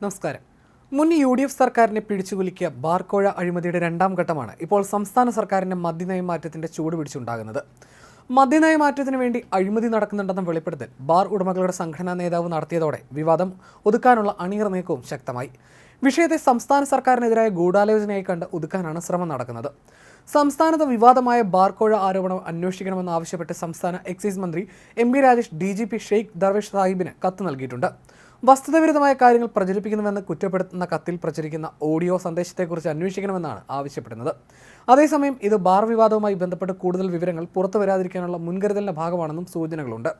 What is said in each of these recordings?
നമസ്കാരം. മുൻ U D F സർക്കാരിനെ പിടിച്ചുകുലുക്കിയ ബാർക്കോഴ അഴിമതിയുടെ രണ്ടാം ഘട്ടമാണ് ഇപ്പോൾ സംസ്ഥാന സർക്കാരിന്റെ മദ്യനയമാറ്റത്തിന്റെ ചൂട് പിടിച്ചുണ്ടാകുന്നത്. മദ്യനയമാറ്റത്തിന് വേണ്ടി അഴിമതി നടക്കുന്നുണ്ടെന്ന വെളിപ്പെടുത്തൽ ബാർ ഉടമകളുടെ സംഘടനാ നേതാവ് നടത്തിയതോടെ വിവാദം ഒതുക്കാനുള്ള അണിയറ നീക്കവും ശക്തമായി. വിഷയത്തെ സംസ്ഥാന സർക്കാരിനെതിരായ ഗൂഢാലോചനയായി കണ്ട് ഒതുക്കാനാണ് ശ്രമം നടക്കുന്നത്. സംസ്ഥാനത്ത് വിവാദമായ ബാർക്കോഴ ആരോപണം അന്വേഷിക്കണമെന്ന് ആവശ്യപ്പെട്ട് സംസ്ഥാന എക്സൈസ് മന്ത്രി M B Rajesh D G P Sheikh Darvesh സാഹിബിന് കത്ത് നൽകിയിട്ടുണ്ട്. വസ്തുതവിരുദ്ധമായ കാര്യങ്ങൾ പ്രചരിപ്പിക്കുന്നുവെന്ന് കുറ്റപ്പെടുത്തുന്ന കത്തിൽ പ്രചരിക്കുന്ന ഓഡിയോ സന്ദേശത്തെക്കുറിച്ച് അന്വേഷിക്കണമെന്നാണ് ആവശ്യപ്പെടുന്നത്. അതേസമയം ഇത് ബാർ വിവാദവുമായി ബന്ധപ്പെട്ട് കൂടുതൽ വിവരങ്ങൾ പുറത്തു വരാതിരിക്കാനുള്ള മുൻകരുതലിന്റെ ഭാഗമാണെന്നും സൂചനകളുണ്ട്.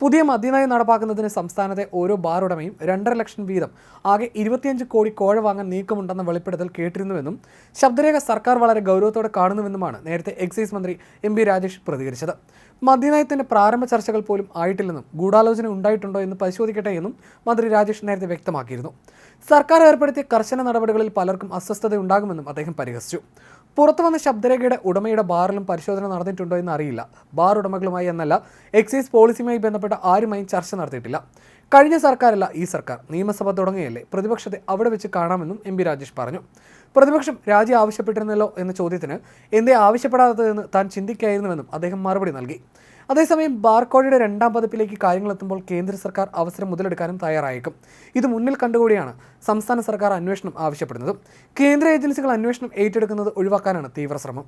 പുതിയ മദ്യനയം നടപ്പാക്കുന്നതിന് സംസ്ഥാനത്തെ ഓരോ ബാർ ഉടമയും രണ്ടര ലക്ഷം വീതം ആകെ ഇരുപത്തിയഞ്ച് കോടി കോഴ വാങ്ങാൻ നീക്കമുണ്ടെന്ന വെളിപ്പെടുത്തൽ കേട്ടിരുന്നുവെന്നും ശബ്ദരേഖ സർക്കാർ വളരെ ഗൗരവത്തോടെ കാണുന്നുവെന്നുമാണ് നേരത്തെ എക്സൈസ് മന്ത്രി എം പി രാജേഷ് പ്രതികരിച്ചത്. മദ്യനയത്തിന്റെ പ്രാരംഭ ചർച്ചകൾ പോലും ആയിട്ടില്ലെന്നും ഗൂഢാലോചന ഉണ്ടായിട്ടുണ്ടോ എന്ന് പരിശോധിക്കട്ടെ എന്നും മന്ത്രി രാജേഷ് നേരത്തെ വ്യക്തമാക്കിയിരുന്നു. സർക്കാർ ഏർപ്പെടുത്തിയ കർശന നടപടികളിൽ പലർക്കും അസ്വസ്ഥതയുണ്ടാകുമെന്നും അദ്ദേഹം പരിഹസിച്ചു. പുറത്തു വന്ന ശബ്ദരേഖയുടെ ഉടമയുടെ ബാറിലും പരിശോധന നടന്നിട്ടുണ്ടോ എന്ന് അറിയില്ല ബാർ ഉടമകളുമായി എന്നല്ല എക്സൈസ് പോളിസിയുമായി ബന്ധപ്പെട്ട ആരുമായും ചർച്ച നടത്തിയിട്ടില്ല. കഴിഞ്ഞ സർക്കാരല്ല ഈ സർക്കാർ. നിയമസഭ തുടങ്ങിയല്ലേ പ്രതിപക്ഷത്തെ അവിടെ വെച്ച് കാണാമെന്നും എം പി രാജേഷ് പറഞ്ഞു. പ്രതിപക്ഷം രാജി ആവശ്യപ്പെട്ടിരുന്നല്ലോ എന്ന ചോദ്യത്തിന് എന്തേ ആവശ്യപ്പെടാത്തതെന്ന് താൻ ചിന്തിക്കായിരുന്നുവെന്നും അദ്ദേഹം മറുപടി നൽകി. അതേസമയം ബാർക്കോഴയുടെ രണ്ടാം പതിപ്പിലേക്ക് കാര്യങ്ങൾ എത്തുമ്പോൾ കേന്ദ്ര സർക്കാർ അവസരം മുതലെടുക്കാനും തയ്യാറായേക്കും. ഇത് മുന്നിൽ കണ്ടുകൂടിയാണ് സംസ്ഥാന സർക്കാർ അന്വേഷണം ആവശ്യപ്പെടുന്നത്. കേന്ദ്ര ഏജൻസികൾ അന്വേഷണം ഏറ്റെടുക്കുന്നത് ഒഴിവാക്കാനാണ് തീവ്ര ശ്രമം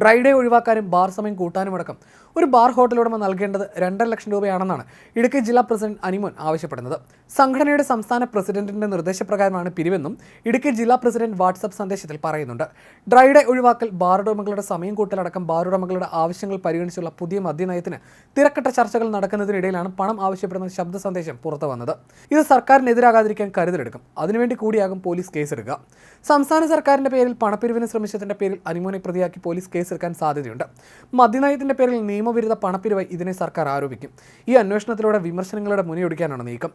ഡ്രൈ ഡേ ഒഴിവാക്കാനും ബാർ സമയം കൂട്ടാനും അടക്കം ഒരു ബാർ ഹോട്ടലുടമ നൽകേണ്ടത് രണ്ടര ലക്ഷം രൂപയാണെന്നാണ് ഇടുക്കി ജില്ലാ പ്രസിഡന്റ് അനിമോൻ ആവശ്യപ്പെടുന്നത്. സംഘടനയുടെ സംസ്ഥാന പ്രസിഡന്റിന്റെ നിർദ്ദേശപ്രകാരമാണ് പിരിവെന്നും ഇടുക്കി ജില്ലാ പ്രസിഡന്റ് വാട്സപ്പ് സന്ദേശത്തിൽ പറയുന്നുണ്ട്. ഡ്രൈ ഡേ ഒഴിവാക്കൽ ബാർ ഉടമകളുടെ സമയം കൂട്ടലടക്കം ബാർ ഉടമകളുടെ ആവശ്യങ്ങൾ പരിഗണിച്ചുള്ള പുതിയ മദ്യനയത്തിന് തിരക്കട്ട ചർച്ചകൾ നടക്കുന്നതിനിടയിലാണ് പണം ആവശ്യപ്പെടുന്ന ശബ്ദ സന്ദേശം പുറത്തു വന്നത്. ഇത് സർക്കാരിനെതിരാകാതിരിക്കാൻ കരുതലെടുക്കും. അതിനുവേണ്ടി കൂടിയാകും പോലീസ് കേസെടുക്കുക. സംസ്ഥാന സർക്കാരിന്റെ പേരിൽ പണപ്പിരിവിന് ശ്രമിച്ചതിന്റെ പേരിൽ അനിമോനെ പ്രതിയാക്കി പോലീസ് കേസെടുക്കാൻ സാധ്യതയുണ്ട്. മദ്യനയത്തിന്റെ പേരിൽ നിയമവിരുദ്ധ പണപ്പിരിവ് ഇതിനെ സർക്കാർ ആരോപിക്കും. ഈ അന്വേഷണത്തിലൂടെ വിമർശനങ്ങളുടെ മുനയൊടിക്കാനാണ് നീക്കം.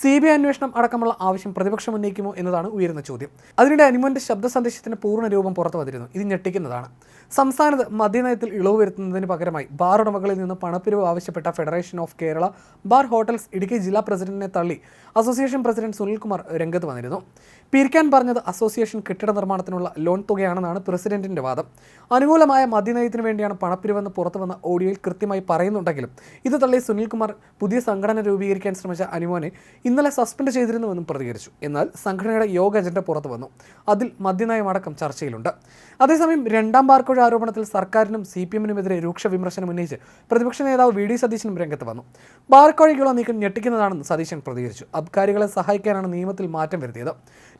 സി ബി ഐ അന്വേഷണം അടക്കമുള്ള ആവശ്യം പ്രതിപക്ഷം ഉന്നയിക്കുമോ എന്നതാണ് ഉയരുന്ന ചോദ്യം. അതിനിടെ അനിമോന്റെ ശബ്ദ സന്ദേശത്തിന്റെ പൂർണ രൂപം പുറത്തു വന്നിരുന്നു. ഇത് ഞെട്ടിക്കുന്നതാണ്. സംസ്ഥാനത്ത് മദ്യനയത്തിൽ ഇളവ് വരുത്തുന്നതിന് പകരമായി ബാർ ഉടമകളിൽ നിന്ന് പണപ്പിരിവ് ആവശ്യപ്പെട്ട federation of Kerala bar hotels Idukki ജില്ലാ പ്രസിഡന്റിനെ തള്ളി അസോസിയേഷൻ പ്രസിഡന്റ് സുനിൽകുമാർ രംഗത്ത് വന്നിരുന്നു. പിരിക്കാൻ പറഞ്ഞത് അസോസിയേഷൻ കെട്ടിട നിർമ്മാണത്തിനുള്ള ലോൺ തുകയാണെന്നാണ് പ്രസിഡന്റിന്റെ വാദം. അനുകൂലമായ മദ്യനയത്തിന് വേണ്ടിയാണ് പണപ്പിരിവെന്ന് പുറത്തു വന്ന ഓഡിയോയിൽ കൃത്യമായി പറയുന്നുണ്ടെങ്കിലും ഇത് തള്ളി സുനിൽകുമാർ പുതിയ സംഘടന രൂപീകരിക്കാൻ ശ്രമിച്ച അനുമോനെ ഇന്നലെ സസ്പെൻഡ് ചെയ്തിരുന്നുവെന്നും പ്രതികരിച്ചു. എന്നാൽ സംഘടനയുടെ യോഗ അജണ്ട പുറത്തു വന്നു. അതിൽ മദ്യനയമടക്കം ചർച്ചയിലുണ്ട്. അതേസമയം രണ്ടാം ബാർക്കോഴ ആരോപണത്തിൽ സർക്കാരിനും സി പി എമ്മിനുമെതിരെ രൂക്ഷ വിമർശനം ഉന്നയിച്ച് പ്രതിപക്ഷ നേതാവ് വി ഡി സതീശനും രംഗത്ത് വന്നു. ബാർക്കോഴയ്ക്കുള്ള നീക്കം ഞെട്ടിക്കുന്നതാണെന്ന് സതീശൻ പ്രതികരിച്ചു. അബ്കാരികളെ സഹായിക്കാനാണ് നിയമത്തിൽ മാറ്റം വരുത്തിയത്.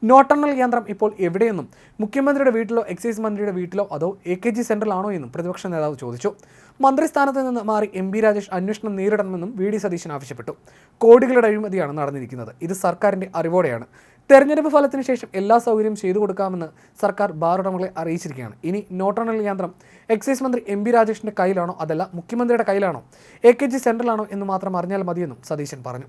നോട്ടെണ്ണൽ യന്ത്രം ഇപ്പോൾ എവിടെയെന്നും മുഖ്യമന്ത്രിയുടെ വീട്ടിലോ എക്സൈസ് മന്ത്രിയുടെ വീട്ടിലോ അതോ എ കെ ജി സെന്ററിലാണോ എന്നും പ്രതിപക്ഷ നേതാവ് ചോദിച്ചു. മന്ത്രിസ്ഥാനത്ത് നിന്ന് മാറി എം ബി രാജേഷ് അന്വേഷണം നേരിടണമെന്നും വി ഡി സതീശൻ ആവശ്യപ്പെട്ടു. കോടികളുടെ അഴിമതിയാണ് നടന്നിരിക്കുന്നത്. ഇത് സർക്കാരിന്റെ അറിവോടെയാണ്. തെരഞ്ഞെടുപ്പ് ഫലത്തിന് ശേഷം എല്ലാ സൗകര്യം ചെയ്തു കൊടുക്കാമെന്ന് സർക്കാർ ബാർ ഉടമകളെ അറിയിച്ചിരിക്കുകയാണ്. ഇനി നോട്ടോണൽ യന്ത്രം എക്സൈസ് മന്ത്രി എം ബി രാജേഷിന്റെ കയ്യിലാണോ? അതല്ല മുഖ്യമന്ത്രിയുടെ കയ്യിലാണോ? എ കെ ജി സെൻട്രലാണോ എന്ന് മാത്രം അറിഞ്ഞാൽ മതിയെന്നും സതീശൻ പറഞ്ഞു.